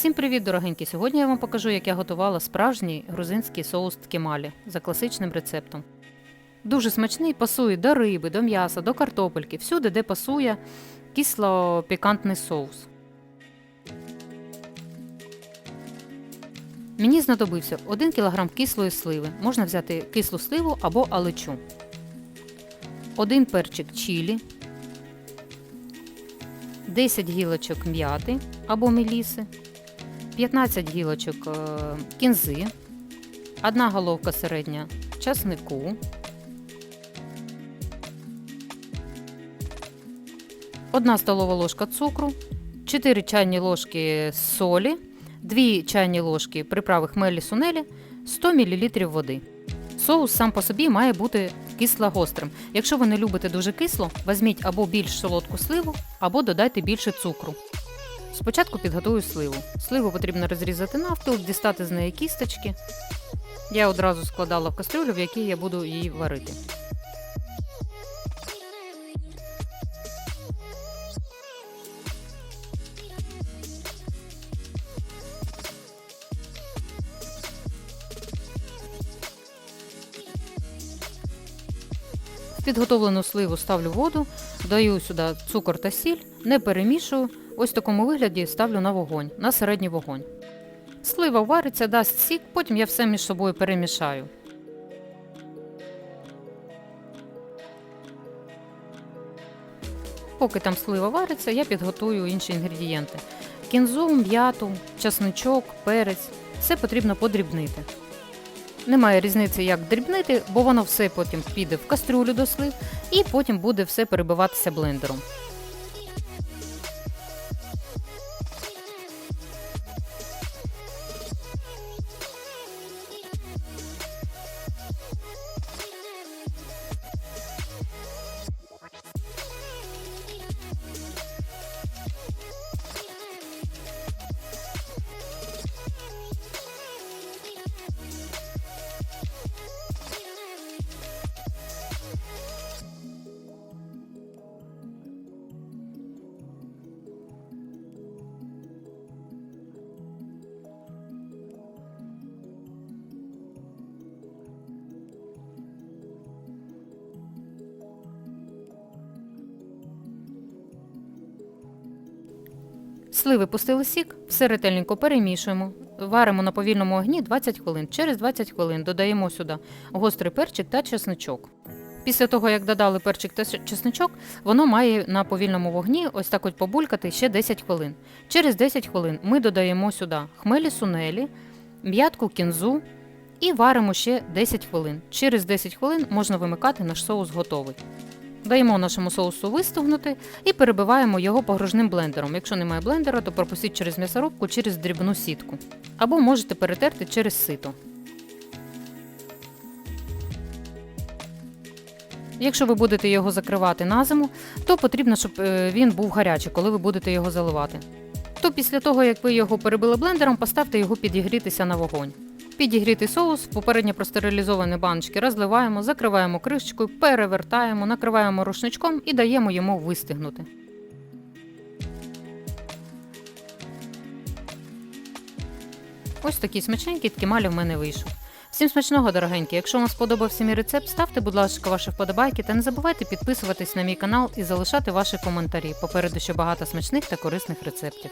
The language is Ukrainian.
Всім привіт, дорогенькі! Сьогодні я вам покажу, як я готувала справжній грузинський соус ткемалі за класичним рецептом. Дуже смачний, пасує до риби, до м'яса, до картопельки, всюди, де пасує кисло-пікантний соус. Мені знадобився 1 кг кислої сливи. Можна взяти кислу сливу або алечу. 1 перчик чилі, 10 гілочок м'яти або меліси, 15 гілочок е, кінзи, 1 головка середня часнику, 1 столова ложка цукру, 4 чайні ложки солі, 2 чайні ложки приправи хмелі сунелі, 100 мл води. Соус сам по собі має бути кисло-гострим. Якщо ви не любите дуже кисло, візьміть або більш солодку сливу, або додайте більше цукру. Спочатку підготую сливу. Сливу потрібно розрізати навпіл, дістати з неї кісточки. Я одразу складала в кастрюлю, в якій я буду її варити. Підготовлену сливу ставлю воду, даю сюди цукор та сіль, не перемішую. Ось в такому вигляді ставлю на вогонь, на середній вогонь. Слива вариться, дасть сік, потім я все між собою перемішаю. Поки там слива вариться, я підготую інші інгредієнти: кінзу, м'яту, часничок, перець. Все потрібно подрібнити. Немає різниці, як дрібнити, бо воно все потім піде в кастрюлю до слив і потім буде все перебиватися блендером. Сливи пустили сік, все ретельненько перемішуємо. Варимо на повільному огні 20 хвилин. Через 20 хвилин додаємо сюди гострий перчик та чесничок. Після того, як додали перчик та чесничок, воно має на повільному вогні ось так от побулькати ще 10 хвилин. Через 10 хвилин ми додаємо сюди хмелі сунелі, м'ятку кінзу і варимо ще 10 хвилин. Через 10 хвилин можна вимикати наш соус готовий. Даємо нашому соусу вистигнути і перебиваємо його погружним блендером. Якщо немає блендера, то пропустіть через м'ясорубку через дрібну сітку. Або можете перетерти через сито. Якщо ви будете його закривати на зиму, то потрібно, щоб е, він був гарячий, коли ви будете його заливати. То після того, як ви його перебили блендером, поставте його підігрітися на вогонь. Підігрітий соус в попередньо простерилізовані баночки розливаємо, закриваємо кришечкою, перевертаємо, накриваємо рушничком і даємо йому вистигнути. Ось такий смачненький ткемалі в мене вийшов. Всім смачного, дорогенькі! Якщо вам сподобався мій рецепт, ставте, будь ласка, ваші вподобайки та не забувайте підписуватись на мій канал і залишати ваші коментарі. Попереду ще багато смачних та корисних рецептів.